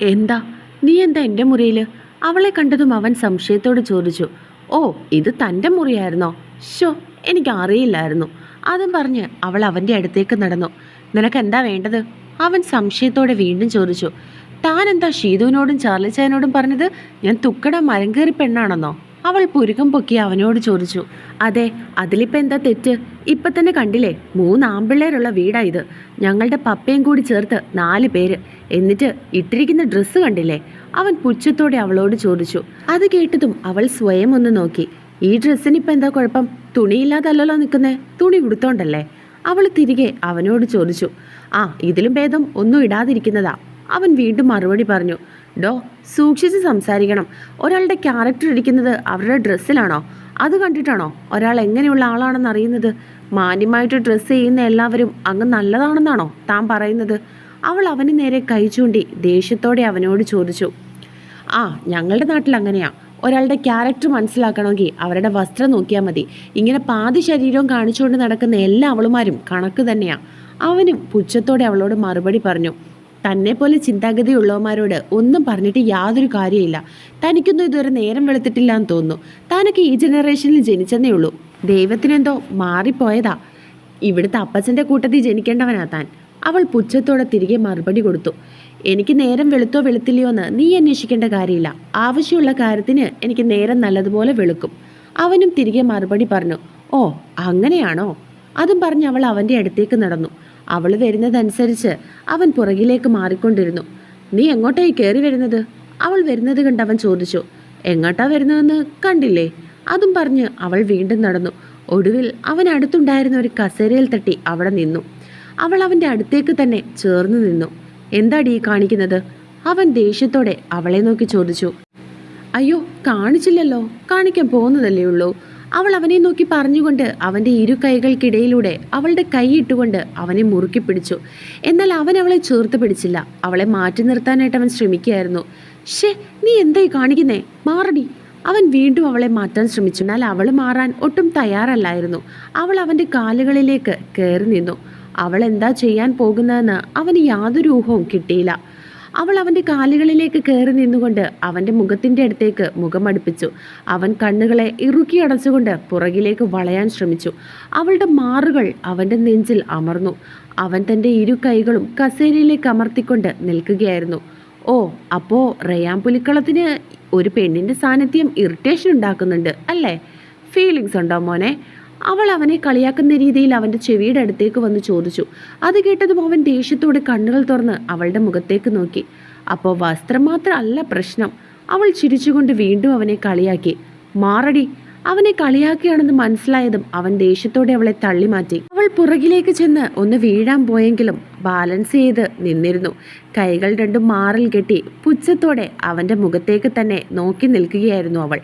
എന്താ? നീ എന്താ എന്റെ മുറിയിൽ അവളെ കണ്ടതും അവൻ സംശയത്തോട് ചോദിച്ചു. ഓ ഇത് തന്റെ മുറിയായിരുന്നോ? ഷോ എനിക്ക് അറിയില്ലായിരുന്നു അതും പറഞ്ഞ് അവൾ അവന്റെ അടുത്തേക്ക് നടന്നു. നിനക്ക് എന്താ വേണ്ടത്? അവൻ സംശയത്തോടെ വീണ്ടും ചോദിച്ചു. താൻ എന്താ ഷീതുവിനോടും ചാർലിച്ചായനോടും പറഞ്ഞത്? ഞാൻ തുക്കട മരം കയറി പെണ്ണാണെന്നോ? അവൾ പുരുകം പൊക്കി അവനോട് ചോദിച്ചു അതെ അതിലിപ്പോൾ എന്താ തെറ്റ്? ഇപ്പം തന്നെ കണ്ടില്ലേ മൂന്ന് ആമ്പിള്ളേരുള്ള വീടാ ഇത്. ഞങ്ങളുടെ പപ്പയും കൂടി ചേർത്ത് നാല് പേര്. എന്നിട്ട് ഇട്ടിരിക്കുന്ന ഡ്രസ്സ് കണ്ടില്ലേ? അവൻ പുച്ഛത്തോടെ അവളോട് ചോദിച്ചു അത് കേട്ടതും അവൾ സ്വയം ഒന്ന് നോക്കി. ഈ ഡ്രസ്സിന് ഇപ്പം എന്താ കുഴപ്പം? തുണിയില്ലാതല്ലല്ലോ നിൽക്കുന്നേ തുണി ഉടുത്തോണ്ടല്ലേ? അവൾ തിരികെ അവനോട് ചോദിച്ചു ആ ഇതിലും ഭേദം ഒന്നും ഇടാതിരിക്കുന്നതാ. അവൻ വീണ്ടും മറുപടി പറഞ്ഞു ഡോ സൂക്ഷിച്ച് സംസാരിക്കണം. ഒരാളുടെ ക്യാരക്ടർ ഇരിക്കുന്നത് അവരുടെ ഡ്രസ്സിലാണോ അത് കണ്ടിട്ടാണോ ഒരാൾ എങ്ങനെയുള്ള ആളാണെന്ന് അറിയുന്നത്? മാന്യമായിട്ട് ഡ്രസ്സ് ചെയ്യുന്ന എല്ലാവരും അങ്ങ് നല്ലതാണെന്നാണോ താൻ പറയുന്നത്? അവൾ അവന് നേരെ കൈ ചൂണ്ടി ദേഷ്യത്തോടെ അവനോട് ചോദിച്ചു ആ ഞങ്ങളുടെ നാട്ടിൽ അങ്ങനെയാ. ഒരാളുടെ ക്യാരക്ടർ മനസ്സിലാക്കണമെങ്കിൽ അവരുടെ വസ്ത്രം നോക്കിയാൽ മതി. ഇങ്ങനെ പാതി ശരീരവും കാണിച്ചുകൊണ്ട് നടക്കുന്ന എല്ലാ അവളുമാരും കണക്ക് തന്നെയാണ് അവനും പുച്ഛത്തോടെ അവളോട് മറുപടി പറഞ്ഞു തന്നെ പോലെ ചിന്താഗതിയുള്ളവന്മാരോട് ഒന്നും പറഞ്ഞിട്ട് യാതൊരു കാര്യമില്ല തനിക്കൊന്നും ഇതുവരെ നേരം വെളുത്തിട്ടില്ല എന്ന് തോന്നുന്നു. താനൊക്കെ ഈ ജനറേഷനിൽ ജനിച്ചെന്നേ ഉള്ളൂ. ദൈവത്തിനെന്തോ മാറിപ്പോയതാ. ഇവിടുത്തെ അപ്പച്ചന്റെ കൂട്ടത്തിൽ ജനിക്കേണ്ടവനാ താൻ. അവൾ പുച്ഛത്തോടെ തിരികെ മറുപടി കൊടുത്തു. എനിക്ക് നേരം വെളുത്തോ വെളുത്തില്ലയോ എന്ന് നീ അന്വേഷിക്കേണ്ട കാര്യമില്ല. ആവശ്യമുള്ള കാര്യത്തിന് എനിക്ക് നേരം നല്ലതുപോലെ വെളുക്കും. അവനും തിരികെ മറുപടി പറഞ്ഞു ഓ അങ്ങനെയാണോ? അതും പറഞ്ഞ് അവൾ അവന്റെ അടുത്തേക്ക് നടന്നു. അവൾ വരുന്നതനുസരിച്ച് അവൻ പുറകിലേക്ക് മാറിക്കൊണ്ടിരുന്നു. നീ എങ്ങോട്ടായി കയറി വരുന്നത്? അവൾ വരുന്നത് കണ്ട് അവൻ ചോദിച്ചു. എങ്ങോട്ടാ വരുന്നതെന്ന് കണ്ടില്ലേ? അതും പറഞ്ഞ് അവൾ വീണ്ടും നടന്നു. ഒടുവിൽ അവൻ അടുത്തുണ്ടായിരുന്ന ഒരു കസേരയിൽ തട്ടി അവിടെ നിന്നു. അവൾ അവന്റെ അടുത്തേക്ക് തന്നെ ചേർന്ന് നിന്നു. എന്താടി ഈ കാണിക്കുന്നത്? അവൻ ദേഷ്യത്തോടെ അവളെ നോക്കി ചോദിച്ചു. അയ്യോ കാണിച്ചില്ലല്ലോ. കാണിക്കാൻ പോകുന്നതല്ലേ ഉള്ളൂ. അവൾ അവനെ നോക്കി പറഞ്ഞുകൊണ്ട് അവന്റെ ഇരു കൈകൾക്കിടയിലൂടെ അവളുടെ കൈ ഇട്ടുകൊണ്ട് അവനെ മുറുക്കി പിടിച്ചു. എന്നാൽ അവൻ അവളെ ചേർത്ത് പിടിച്ചില്ല. അവളെ മാറ്റി നിർത്താനായിട്ട് അവൻ ശ്രമിക്കുകയായിരുന്നു. ഷേ നീ എന്തായി കാണിക്കുന്നേ? മാറടി. അവൻ വീണ്ടും അവളെ മാറ്റാൻ ശ്രമിച്ചു. എന്നാൽ അവൾ മാറാൻ ഒട്ടും തയ്യാറല്ലായിരുന്നു. അവൾ അവന്റെ കാലുകളിലേക്ക് കയറി നിന്നു. അവൾ എന്താ ചെയ്യാൻ പോകുന്നതെന്ന് അവന് യാതൊരു ഊഹവും കിട്ടിയില്ല. അവൾ അവന്റെ കാലുകളിലേക്ക് കയറി നിന്നുകൊണ്ട് അവന്റെ മുഖത്തിന്റെ അടുത്തേക്ക് മുഖമടുപ്പിച്ചു അവൻ കണ്ണുകളെ ഇറുക്കി അടച്ചുകൊണ്ട് പുറകിലേക്ക് വളയാൻ ശ്രമിച്ചു. അവളുടെ മാറുകൾ അവന്റെ നെഞ്ചിൽ അമർന്നു. അവൻ തന്റെ ഇരു കൈകളും കസേരയിലേക്ക് അമർത്തിക്കൊണ്ട് നിൽക്കുകയായിരുന്നു. ഓ അപ്പോൾ റയാൻ പുലിക്കളത്തിന് ഒരു പെണ്ണിന്റെ സാന്നിധ്യം ഇറിറ്റേഷൻ ഉണ്ടാക്കുന്നുണ്ട് അല്ലേ? ഫീലിങ്സ് ഉണ്ടോ മോനെ? അവൾ അവനെ കളിയാക്കുന്ന രീതിയിൽ അവന്റെ ചെവിയുടെ അടുത്തേക്ക് വന്ന് ചോദിച്ചു. അത് കേട്ടതും അവൻ ദേഷ്യത്തോടെ കണ്ണുകൾ തുറന്ന് അവളുടെ മുഖത്തേക്ക് നോക്കി. അപ്പോൾ വസ്ത്രം മാത്രമല്ല പ്രശ്നം. അവൾ ചിരിച്ചുകൊണ്ട് വീണ്ടും അവനെ കളിയാക്കി. മാറടി അവനെ കളിയാക്കിയാണെന്ന് മനസ്സിലായതും അവൻ ദേഷ്യത്തോടെ അവളെ തള്ളിമാറ്റി. അവൾ പുറകിലേക്ക് ചെന്ന് ഒന്ന് വീഴാൻ പോയെങ്കിലും ബാലൻസ് ചെയ്ത് നിന്നിരുന്നു. കൈകൾ രണ്ടും മാറിൽ കെട്ടി പുച്ഛത്തോടെ അവന്റെ മുഖത്തേക്ക് തന്നെ നോക്കി നിൽക്കുകയായിരുന്നു അവൾ.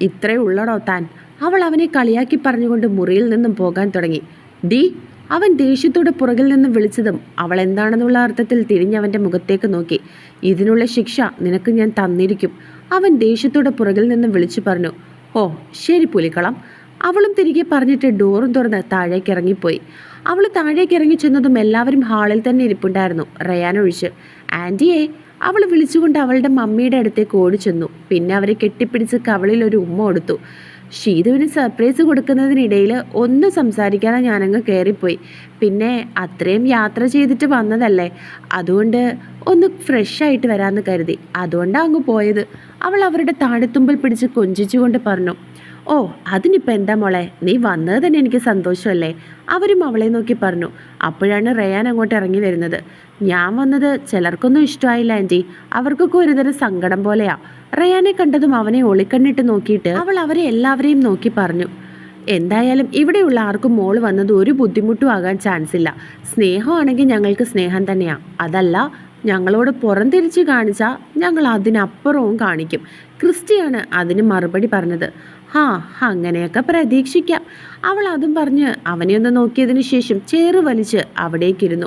ഇത്രേ ഉള്ളടോ താൻ? അവൾ അവനെ കളിയാക്കി പറഞ്ഞുകൊണ്ട് മുറിയിൽ നിന്നും പോകാൻ തുടങ്ങി. ഡി അവൻ ദേഷ്യത്തോടെ പുറകിൽ നിന്നും വിളിച്ചതും അവൾ എന്താണെന്നുള്ള അർത്ഥത്തിൽ തിരിഞ്ഞവന്റെ മുഖത്തേക്ക് നോക്കി. ഇതിനുള്ള ശിക്ഷ നിനക്ക് ഞാൻ തന്നിരിക്കും. അവൻ ദേഷ്യത്തോടെ പുറകിൽ നിന്നും വിളിച്ചു പറഞ്ഞു. ഓ ശരി പുലിക്കളം. അവളും തിരികെ പറഞ്ഞിട്ട് ഡോറും തുറന്ന് താഴേക്ക് ഇറങ്ങിപ്പോയി. അവൾ താഴേക്ക് ഇറങ്ങി ചെന്നതും എല്ലാവരും ഹാളിൽ തന്നെ ഇരിപ്പുണ്ടായിരുന്നു. റയാൻ ഒഴിച്ച്. ആന്റിയെ അവൾ വിളിച്ചുകൊണ്ട് അവളുടെ മമ്മിയുടെ അടുത്തേക്ക് ഓടിച്ചെന്നു. പിന്നെ അവരെ കെട്ടിപ്പിടിച്ച് കവളിൽ ഒരു ഉമ്മ കൊടുത്തു. ഷീതുവിന് സർപ്രൈസ് കൊടുക്കുന്നതിനിടയിൽ ഒന്ന് സംസാരിക്കാതെ ഞാനങ്ങ് കയറിപ്പോയി പിന്നെ അത്രയും യാത്ര ചെയ്തിട്ട് വന്നതല്ലേ? അതുകൊണ്ട് ഒന്ന് ഫ്രഷ് ആയിട്ട് വരാമെന്ന് കരുതി. അതുകൊണ്ടാണ് അങ്ങ് പോയത്. അവൾ അവരുടെ താഴെത്തുമ്പിൽ പിടിച്ച് കൊഞ്ചിച്ചുകൊണ്ട് പറഞ്ഞു ഓ അതിനിപ്പോൾ എന്താ മോളെ? നീ വന്നത് തന്നെ എനിക്ക് സന്തോഷമല്ലേ? അവരും അവളെ നോക്കി പറഞ്ഞു. അപ്പോഴാണ് റയാൻ അങ്ങോട്ട് ഇറങ്ങി വരുന്നത്. ഞാൻ വന്നത് ചിലർക്കൊന്നും ഇഷ്ടമായില്ല ആന്റി അവർക്കൊക്കെ ഒരുതരം സങ്കടം പോലെയാ. റയാനെ കണ്ടതും അവനെ ഒളിക്കണ്ണിട്ട് നോക്കിയിട്ട് അവൾ അവരെ എല്ലാവരെയും നോക്കി പറഞ്ഞു. എന്തായാലും ഇവിടെയുള്ള ആർക്കും മോൾ വന്നത് ഒരു ബുദ്ധിമുട്ടും ആകാൻ ചാൻസ് ഇല്ല സ്നേഹമാണെങ്കിൽ ഞങ്ങൾക്ക് സ്നേഹം തന്നെയാണ് അതല്ല ഞങ്ങളോട് പുറം പുറംതിരിച്ച് കാണിച്ചാൽ ഞങ്ങൾ അതിനപ്പുറവും കാണിക്കും. ക്രിസ്റ്റിയാണ് അതിന് മറുപടി പറഞ്ഞത്. ഹാ അങ്ങനെയൊക്കെ പ്രതീക്ഷിക്കാം. അവൾ അതും പറഞ്ഞ് അവനെ ഒന്ന് നോക്കിയതിന് ശേഷം ചേറ് വലിച്ച് അവിടേക്കിരുന്നു.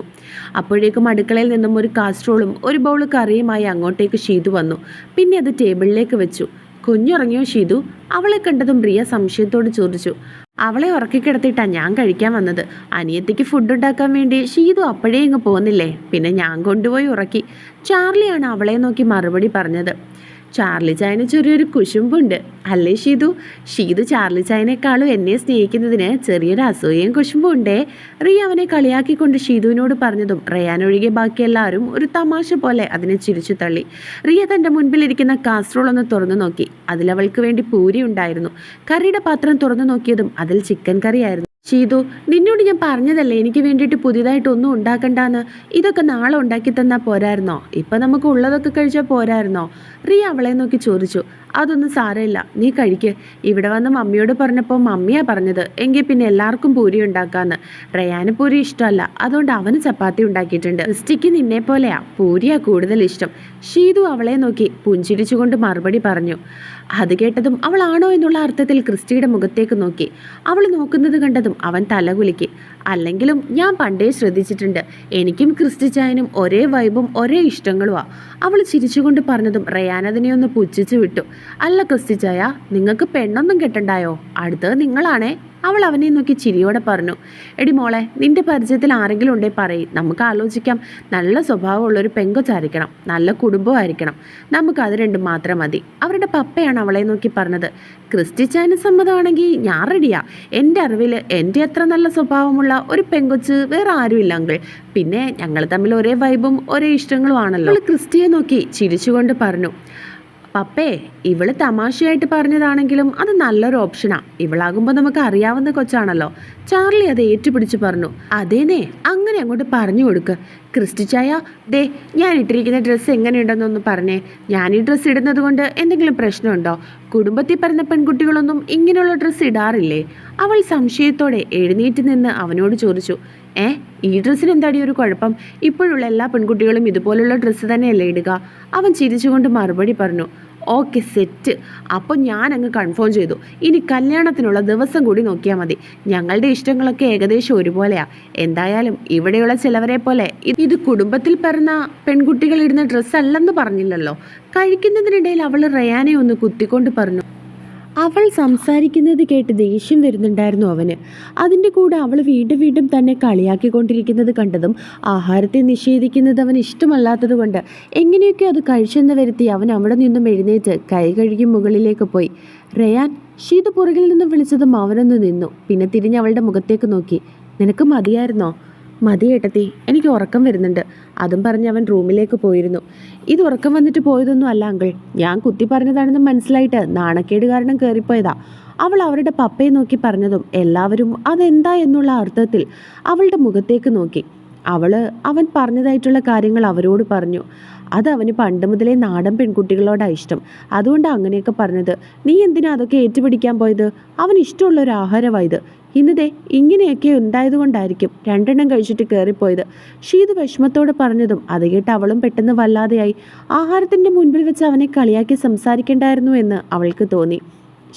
അപ്പോഴേക്കും അടുക്കളയിൽ നിന്നും ഒരു കാസ്ട്രോളും ഒരു ബൗൾ കറിയുമായി അങ്ങോട്ടേക്ക് ഷീതു വന്നു. പിന്നെ അത് ടേബിളിലേക്ക് വെച്ചു. കുഞ്ഞുറങ്ങിയോ ഷീതു? അവളെ കണ്ടതും പ്രിയ സംശയത്തോട് ചോദിച്ചു. അവളെ ഉറക്കിക്കിടത്തിയിട്ടാ ഞാൻ കഴിക്കാൻ വന്നത്. അനിയത്തിക്ക് ഫുഡ് ഉണ്ടാക്കാൻ വേണ്ടി ഷീതു അപ്പോഴേ ഇങ്ങ് പോകുന്നില്ലേ പിന്നെ ഞാൻ കൊണ്ടുപോയി ഉറക്കി. ചാർലിയാണ് അവളെ നോക്കി മറുപടി പറഞ്ഞത്. ചാർലി ചായന് ചെറിയൊരു കുശുമ്പുണ്ട്. അല്ലേ ഷീതു? ഷീതു ചാർലി ചായനേക്കാളും എന്നെ സ്നേഹിക്കുന്നതിന് ചെറിയൊരു അസൂയയും കുശുമ്പും ഉണ്ടേ റിയ അവനെ കളിയാക്കിക്കൊണ്ട് ഷീതുവിനോട് പറഞ്ഞതും ഒഴികെ ബാക്കി എല്ലാവരും ഒരു തമാശ പോലെ അതിനെ ചിരിച്ചു തള്ളി. റിയ തന്റെ മുൻപിലിരിക്കുന്ന കാസ്ട്രോൾ ഒന്ന് തുറന്നു നോക്കി. അതിലവൾക്ക് വേണ്ടി പൂരി ഉണ്ടായിരുന്നു. കറിയുടെ പാത്രം തുറന്നു നോക്കിയതും അതിൽ ചിക്കൻ കറിയായിരുന്നു. ഷീതു നിന്നോട് ഞാൻ പറഞ്ഞതല്ലേ എനിക്ക് വേണ്ടിയിട്ട് പുതിയതായിട്ട് ഒന്നും ഉണ്ടാക്കണ്ടെന്ന്. ഇതൊക്കെ നാളെ ഉണ്ടാക്കി തന്നാൽ പോരായിരുന്നോ? ഇപ്പം നമുക്ക് ഉള്ളതൊക്കെ കഴിച്ചാൽ പോരായിരുന്നോ? റിയ അവളെ നോക്കി ചോദിച്ചു. അതൊന്നും സാരമില്ല. നീ കഴിക്ക്. ഇവിടെ വന്ന് മമ്മിയോട് പറഞ്ഞപ്പോൾ മമ്മിയാ പറഞ്ഞത്. എങ്കിൽ പിന്നെ എല്ലാവർക്കും പൂരി ഉണ്ടാക്കാന്ന്. റയാന് പൂരി ഇഷ്ടമല്ല. അതുകൊണ്ട് അവന് ചപ്പാത്തി ഉണ്ടാക്കിയിട്ടുണ്ട്. ക്രിസ്റ്റിക്ക് നിന്നെ പോലെയാ. പൂരിയാ കൂടുതൽ ഇഷ്ടം. ഷീതു അവളെ നോക്കി പുഞ്ചിരിച്ചുകൊണ്ട് മറുപടി പറഞ്ഞു. അത് കേട്ടതും അവളാണോ എന്നുള്ള അർത്ഥത്തിൽ ക്രിസ്റ്റിയുടെ മുഖത്തേക്ക് നോക്കി. അവൾ നോക്കുന്നത് കണ്ടതും അവൻ തലകുലുക്കി. അല്ലെങ്കിലും ഞാൻ പണ്ടേ ശ്രദ്ധിച്ചിട്ടുണ്ട്. എനിക്കും ക്രിസ്റ്റി ചായനും ഒരേ വൈബും ഒരേ ഇഷ്ടങ്ങളുമാണ് അവൾ ചിരിച്ചുകൊണ്ട് പറഞ്ഞതും റയാൻ അതിനെ ഒന്ന് പുച്ഛിച്ചു വിട്ടു. അല്ല ക്രിസ്തിജയ നിങ്ങൾക്ക് പെണ്ണൊന്നും കിട്ടണ്ടായോ? അടുത്തത് നിങ്ങളാണേ. അവൾ അവനെ നോക്കി ചിരിയോടെ പറഞ്ഞു എടി മോളെ നിന്റെ പരിചയത്തിൽ ആരെങ്കിലും ഉണ്ടേ പറയും. നമുക്ക് ആലോചിക്കാം. നല്ല സ്വഭാവമുള്ളൊരു പെങ്കൊച്ചായിരിക്കണം. നല്ല കുടുംബമായിരിക്കണം. നമുക്ക് അത് രണ്ടും മാത്രം മതി. അവരുടെ പപ്പയാണ് അവളെ നോക്കി പറഞ്ഞത് ക്രിസ്റ്റിച്ചാന് സമ്മതമാണെങ്കിൽ ഞാൻ റെഡിയാ. എന്റെ അറിവിൽ എന്റെ അത്ര നല്ല സ്വഭാവമുള്ള ഒരു പെങ്കൊച്ച് വേറെ ആരുമില്ല അങ്കിൾ പിന്നെ ഞങ്ങൾ തമ്മിൽ ഒരേ വൈബും ഒരേ ഇഷ്ടങ്ങളും ആണല്ലോ ക്രിസ്റ്റിയെ നോക്കി ചിരിച്ചുകൊണ്ട് പറഞ്ഞു പപ്പേ ഇവൾ തമാശയായിട്ട് പറഞ്ഞതാണെങ്കിലും അത് നല്ലൊരു ഓപ്ഷനാ. ഇവളാകുമ്പോൾ നമുക്ക് അറിയാവുന്ന കൊച്ചാണല്ലോ. ചാർലി അത് ഏറ്റുപിടിച്ച് പറഞ്ഞു. അതേനേ അങ്ങനെ അങ്ങോട്ട് പറഞ്ഞു കൊടുക്ക്. ക്രിസ്റ്റിച്ചായ ദേ ഞാൻ ഇട്ടിരിക്കുന്ന ഡ്രസ്സ് എങ്ങനെയുണ്ടെന്നൊന്ന് പറഞ്ഞേ. ഞാൻ ഈ ഡ്രസ്സ് ഇടുന്നത് കൊണ്ട് എന്തെങ്കിലും പ്രശ്നമുണ്ടോ? കുടുംബത്തിൽ പറഞ്ഞ പെൺകുട്ടികളൊന്നും ഇങ്ങനെയുള്ള ഡ്രസ്സ് ഇടാറില്ലേ? അവൾ സംശയത്തോടെ എഴുന്നേറ്റ് നിന്ന് അവനോട് ചോദിച്ചു. ഏ? ഈ ഡ്രസ്സിന് എന്താടി ഒരു കുഴപ്പം? ഇപ്പോഴുള്ള എല്ലാ പെൺകുട്ടികളും ഇതുപോലുള്ള ഡ്രസ്സ് തന്നെയല്ലേ ഇടുക. അവൻ ചിരിച്ചുകൊണ്ട് മറുപടി പറഞ്ഞു ഓക്കെ സെറ്റ്. അപ്പോൾ ഞാൻ അങ്ങ് കൺഫേം ചെയ്തു. ഇനി കല്യാണത്തിനുള്ള ദിവസം കൂടി നോക്കിയാൽ മതി. ഞങ്ങളുടെ ഇഷ്ടങ്ങളൊക്കെ ഏകദേശം ഒരുപോലെയാണ് എന്തായാലും ഇവിടെയുള്ള ചിലവരെ പോലെ ഇത് കുടുംബത്തിൽ പിറന്ന പെൺകുട്ടികൾ ഇടുന്ന ഡ്രസ്സല്ലെന്ന് പറഞ്ഞില്ലല്ലോ. കഴിക്കുന്നതിനിടയിൽ അവൾ റയാനെ ഒന്ന് കുത്തിക്കൊണ്ട് പറഞ്ഞു അവൾ സംസാരിക്കുന്നത് കേട്ട് ദേഷ്യം വരുന്നുണ്ടായിരുന്നു അവന്. അതിന്റെ കൂടെ അവൾ വീണ്ടും വീണ്ടും തന്നെ കളിയാക്കിക്കൊണ്ടിരിക്കുന്നത് കണ്ടതും ആഹാരത്തെ നിഷേധിക്കുന്നത് അവന് ഇഷ്ടമല്ലാത്തത് കൊണ്ട് എങ്ങനെയൊക്കെ അത് കഴിച്ചെന്ന് വരുത്തി അവൻ അവിടെ നിന്നും എഴുന്നേറ്റ് കൈ കഴുകി മുകളിലേക്ക് പോയി. റയാൻ ഷീത പുറകിൽ നിന്നും വിളിച്ചതും അവനൊന്ന് നിന്നു. പിന്നെ തിരിഞ്ഞ് അവളുടെ മുഖത്തേക്ക് നോക്കി. നിനക്ക് മതിയായിരുന്നോ? മതി ഏട്ടത്തി എനിക്ക് ഉറക്കം വരുന്നുണ്ട്. അതും പറഞ്ഞ് അവൻ റൂമിലേക്ക് പോയിരുന്നു. ഇത് ഉറക്കം വന്നിട്ട് പോയതൊന്നും അല്ല അങ്കിൾ. ഞാൻ കുത്തി പറഞ്ഞതാണെന്ന് മനസ്സിലായിട്ട് നാണക്കേട് കാരണം കയറിപ്പോയതാ അവൾ അവരുടെ പപ്പയെ നോക്കി പറഞ്ഞതും എല്ലാവരും അതെന്താ എന്നുള്ള അർത്ഥത്തിൽ അവളുടെ മുഖത്തേക്ക് നോക്കി. അവൾ അവൻ പറഞ്ഞതായിട്ടുള്ള കാര്യങ്ങൾ അവരോട് പറഞ്ഞു. അത് അവന് പണ്ട് മുതലേ നാടൻ പെൺകുട്ടികളോടാണ് ഇഷ്ടം. അതുകൊണ്ട് അങ്ങനെയൊക്കെ പറഞ്ഞത്. നീ എന്തിനാ അതൊക്കെ ഏറ്റുപിടിക്കാൻ പോയത്? അവൻ ഇഷ്ടമുള്ള ഒരു ആഹാരമായത് ഇന്നതേ ഇങ്ങനെയൊക്കെ ഉണ്ടായതുകൊണ്ടായിരിക്കും രണ്ടെണ്ണം കഴിച്ചിട്ട് കയറിപ്പോയത് ഷീത് വിഷമത്തോട് പറഞ്ഞതും അത് കേട്ട് അവളും പെട്ടെന്ന് വല്ലാതെയായി. ആഹാരത്തിന്റെ മുൻപിൽ വെച്ച് അവനെ കളിയാക്കി സംസാരിക്കേണ്ടായിരുന്നു എന്ന് അവൾക്ക് തോന്നി.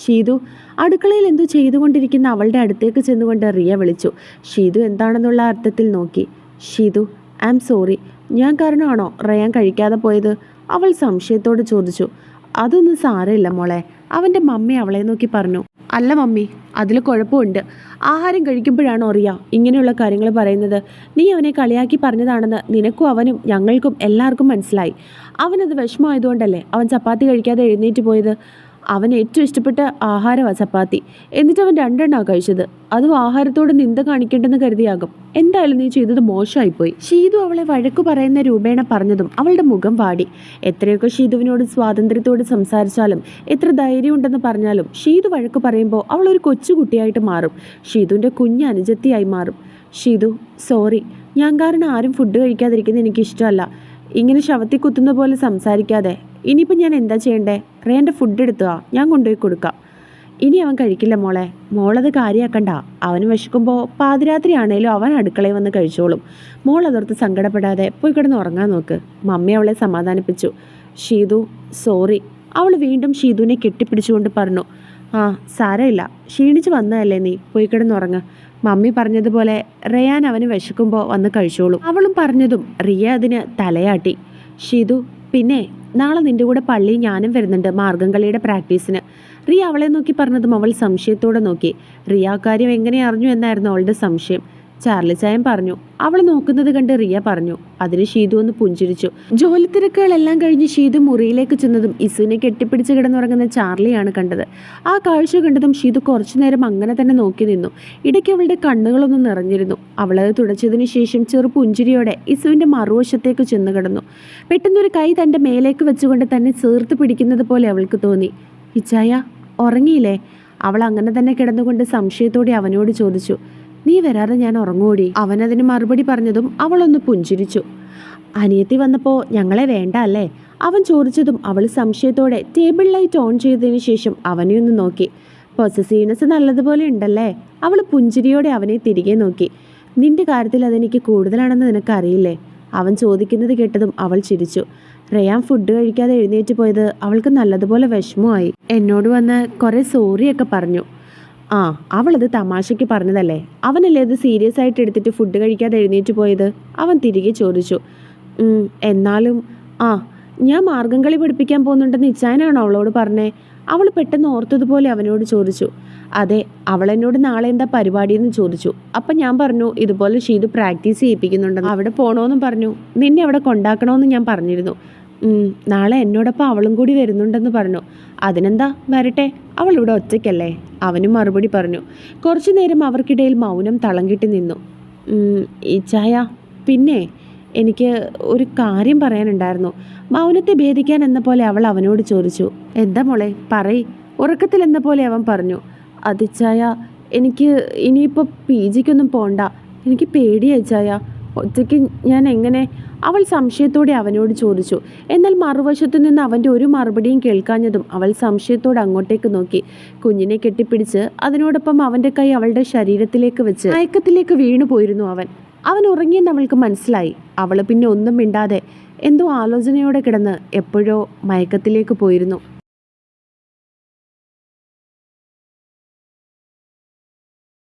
ഷീതു അടുക്കളയിൽ എന്തോ ചെയ്തുകൊണ്ടിരിക്കുന്ന അവളുടെ അടുത്തേക്ക് ചെന്നുകൊണ്ട് റിയ വിളിച്ചു. ഷീതു എന്താണെന്നുള്ള അർത്ഥത്തിൽ നോക്കി. ഷീതു ഐ ആം സോറി ഞാൻ കാരണമാണോ റയാൻ കഴിക്കാതെ പോയത്? അവൾ സംശയത്തോട് ചോദിച്ചു. അതൊന്നും സാരമില്ല മോളെ. അവന്റെ മമ്മി അവളെ നോക്കി പറഞ്ഞു. അല്ല മമ്മി അതിൽ കുഴപ്പമുണ്ട്. ആഹാരം കഴിക്കുമ്പോഴാണോ അറിയാം? ഇങ്ങനെയുള്ള കാര്യങ്ങൾ പറയുന്നത്. നീ അവനെ കളിയാക്കി പറഞ്ഞതാണെന്ന് നിനക്കും അവനും ഞങ്ങൾക്കും എല്ലാവർക്കും മനസ്സിലായി. അവനത് വിഷമമായതുകൊണ്ടല്ലേ അവൻ ചപ്പാത്തി കഴിക്കാതെ എഴുന്നേറ്റ് പോയത്? അവൻ ഏറ്റവും ഇഷ്ടപ്പെട്ട ആഹാരമാണ് ചപ്പാത്തി. എന്നിട്ട് അവൻ രണ്ടെണ്ണമാണ് കഴിച്ചത്. അതും ആഹാരത്തോട് നിന്ദ കാണിക്കേണ്ടെന്ന് കരുതിയാകും. എന്തായാലും നീ ചെയ്തത് മോശമായിപ്പോയി. ഷീതു അവളെ വഴക്കു പറയുന്ന രൂപേണ പറഞ്ഞതും അവളുടെ മുഖം വാടി. എത്രയൊക്കെ ഷീതുവിനോട് സ്വാതന്ത്ര്യത്തോട് സംസാരിച്ചാലും എത്ര ധൈര്യമുണ്ടെന്ന് പറഞ്ഞാലും ഷീതു വഴക്ക് പറയുമ്പോൾ അവൾ ഒരു കൊച്ചുകുട്ടിയായിട്ട് മാറും. ഷീതുവിന്റെ കുഞ്ഞ് അനുജത്തിയായി മാറും. ഷീതു സോറി ഞാൻ കാരണം ആരും ഫുഡ് കഴിക്കാതിരിക്കുന്നത് എനിക്കിഷ്ടമല്ല. ഇങ്ങനെ ശവത്തിൽ കുത്തുന്ന പോലെ സംസാരിക്കാതെ. ഇനിയിപ്പോൾ ഞാൻ എന്താ ചെയ്യണ്ടേ? റേന്റെ ഫുഡ് എടുത്തുവാ ഞാൻ കൊണ്ടുപോയി കൊടുക്കാം. ഇനി അവൻ കഴിക്കില്ല മോളെ. മോളത് കാര്യമാക്കണ്ട അവന് വിശക്കുമ്പോൾ പാതിരാത്രി ആണേലും അവൻ അടുക്കളയിൽ വന്ന് കഴിച്ചോളും. മോൾ അതോർത്ത് സങ്കടപ്പെടാതെ പോയി കിടന്ന് ഉറങ്ങാൻ നോക്ക്. മമ്മി അവളെ സമാധാനിപ്പിച്ചു. ഷീതു സോറി അവൾ വീണ്ടും ഷീതുവിനെ കെട്ടിപ്പിടിച്ചുകൊണ്ട് പറഞ്ഞു. ആ സാരമില്ല. ക്ഷീണിച്ച് വന്നതല്ലേ നീ? പോയി കിടന്നുറങ്ങ് മമ്മി പറഞ്ഞതുപോലെ റയാൻ അവന് വിശക്കുമ്പോൾ വന്ന് കഴിച്ചോളും. അവളും പറഞ്ഞതും റിയ അതിന് തലയാട്ടി. ഷീതു പിന്നെ നാളെ നിന്റെ കൂടെ പള്ളി ഞാനും വരുന്നുണ്ട് മാർഗം കളിയുടെ പ്രാക്ടീസിന്. റിയ അവളെ നോക്കി പറഞ്ഞതും അവൾ സംശയത്തോടെ നോക്കി. റിയ കാര്യം എങ്ങനെ അറിഞ്ഞു എന്നായിരുന്നു അവളുടെ സംശയം. ചാർലി ചായൻ പറഞ്ഞു. അവൾ നോക്കുന്നത് കണ്ട് റിയ പറഞ്ഞു. അതിന് ഷീതു ഒന്ന് പുഞ്ചിരിച്ചു. ജോലി തിരക്കുകളെല്ലാം കഴിഞ്ഞ് ഷീതു മുറിയിലേക്ക് ചെന്നതും ഇസുവിനെ കെട്ടിപ്പിടിച്ച് കിടന്നുറങ്ങുന്ന ചാർലിയാണ് കണ്ടത്. ആ കാഴ്ച കണ്ടതും ഷീതു കുറച്ചു നേരം അങ്ങനെ തന്നെ നോക്കി നിന്നു. ഇടയ്ക്ക് അവളുടെ കണ്ണുകളൊന്ന് നിറഞ്ഞിരുന്നു. അവളത് തുടച്ചതിന് ശേഷം ചെറു പുഞ്ചിരിയോടെ ഇസുവിന്റെ മറുവശത്തേക്ക് ചെന്ന് കിടന്നു. പെട്ടെന്നൊരു കൈ തന്റെ മേലേക്ക് വെച്ചുകൊണ്ട് തന്നെ ചേർത്ത് പിടിക്കുന്നത് പോലെ അവൾക്ക് തോന്നി. ഇച്ചായ ഉറങ്ങിയില്ലേ? അവൾ അങ്ങനെ തന്നെ കിടന്നുകൊണ്ട് സംശയത്തോടെ അവനോട് ചോദിച്ചു. നീ വരാതെ ഞാൻ ഉറങ്ങൂടി അവനതിന് മറുപടി പറഞ്ഞതും അവളൊന്ന് പുഞ്ചിരിച്ചു. അനിയത്തി വന്നപ്പോൾ ഞങ്ങളെ വേണ്ട അല്ലേ? അവൻ ചോദിച്ചതും അവൾ സംശയത്തോടെ ടേബിൾ ലൈറ്റ് ഓൺ ചെയ്തതിനു ശേഷം അവനെ ഒന്ന് നോക്കി. പൊസസീവ്നെസ് നല്ലതുപോലെ ഉണ്ടല്ലേ? അവൾ പുഞ്ചിരിയോടെ അവനെ തിരികെ നോക്കി. നിന്റെ കാര്യത്തിൽ അതെനിക്ക് കൂടുതലാണെന്ന് നിനക്കറിയില്ലേ? അവൻ ചോദിക്കുന്നത് കേട്ടതും അവൾ ചിരിച്ചു. റയാൻ ഫുഡ് കഴിക്കാതെ എഴുന്നേറ്റ് പോയത് അവൾക്ക് നല്ലതുപോലെ വിഷമമായി. എന്നോട് വന്ന് കുറേ സോറിയൊക്കെ പറഞ്ഞു. ആ അവളത് തമാശയ്ക്ക് പറഞ്ഞതല്ലേ? അവനല്ലേ അത് സീരിയസ് ആയിട്ട് എടുത്തിട്ട് ഫുഡ് കഴിക്കാതെ എഴുന്നേറ്റ് പോയത്? അവൻ തിരികെ ചോദിച്ചു. എന്നാലും ആ ഞാൻ മാർഗം കളി പഠിപ്പിക്കാൻ പോകുന്നുണ്ടെന്ന് ഇച്ചാനാണ് അവളോട് പറഞ്ഞേ? അവൾ പെട്ടെന്ന് ഓർത്തതുപോലെ അവനോട് ചോദിച്ചു. അതെ അവൾ എന്നോട് നാളെ എന്താ പരിപാടിയെന്ന് ചോദിച്ചു. അപ്പം ഞാൻ പറഞ്ഞു ഇതുപോലെ ഷീത് പ്രാക്ടീസ് ചെയ്യിപ്പിക്കുന്നുണ്ടെന്ന്. അവിടെ പോകണമെന്നും പറഞ്ഞു. നിന്നെ അവിടെ കൊണ്ടാക്കണമെന്ന് ഞാൻ പറഞ്ഞിരുന്നു. "ഉം, നാളെ എന്നോടൊപ്പം അവളും കൂടി വരുന്നുണ്ടെന്ന് പറഞ്ഞു. അതിനെന്താ? വരട്ടെ അവൾ ഇവിടെ ഒറ്റയ്ക്കല്ലേ? അവനും മറുപടി പറഞ്ഞു. കുറച്ചു നേരം അവർക്കിടയിൽ മൗനം തളം കിട്ടി നിന്നു. "ഉം, ഈ ചായ പിന്നെ എനിക്ക് ഒരു കാര്യം പറയാനുണ്ടായിരുന്നു. മൗനത്തെ ഭേദിക്കാൻ എന്ന പോലെ അവൾ അവനോട് ചോദിച്ചു. എന്താ മോളെ പറയ്. ഉറക്കത്തിൽ എന്ന പോലെ അവൻ പറഞ്ഞു. അതിച്ചായ എനിക്ക് ഇനിയിപ്പോൾ പി ജിക്കൊന്നും പോണ്ട. എനിക്ക് പേടിയായി ചായ ഒറ്റയ്ക്ക് ഞാൻ എങ്ങനെ അവൾ സംശയത്തോടെ അവനോട് ചോദിച്ചു. എന്നാൽ മറുവശത്തു നിന്ന് അവന്റെ ഒരു മറുപടിയും കേൾക്കാഞ്ഞതും അവൾ സംശയത്തോടെ അങ്ങോട്ടേക്ക് നോക്കി. കുഞ്ഞിനെ കെട്ടിപ്പിടിച്ച് അതിനോടൊപ്പം അവന്റെ കൈ അവളുടെ ശരീരത്തിലേക്ക് വെച്ച് മയക്കത്തിലേക്ക് വീണു പോയിരുന്നു അവൻ. അവൻ ഉറങ്ങിയെന്ന് അവൾക്ക് മനസ്സിലായി. അവൾ പിന്നെ ഒന്നും മിണ്ടാതെ എന്തോ ആലോചനയോടെ കിടന്ന് എപ്പോഴോ മയക്കത്തിലേക്ക് പോയിരുന്നു.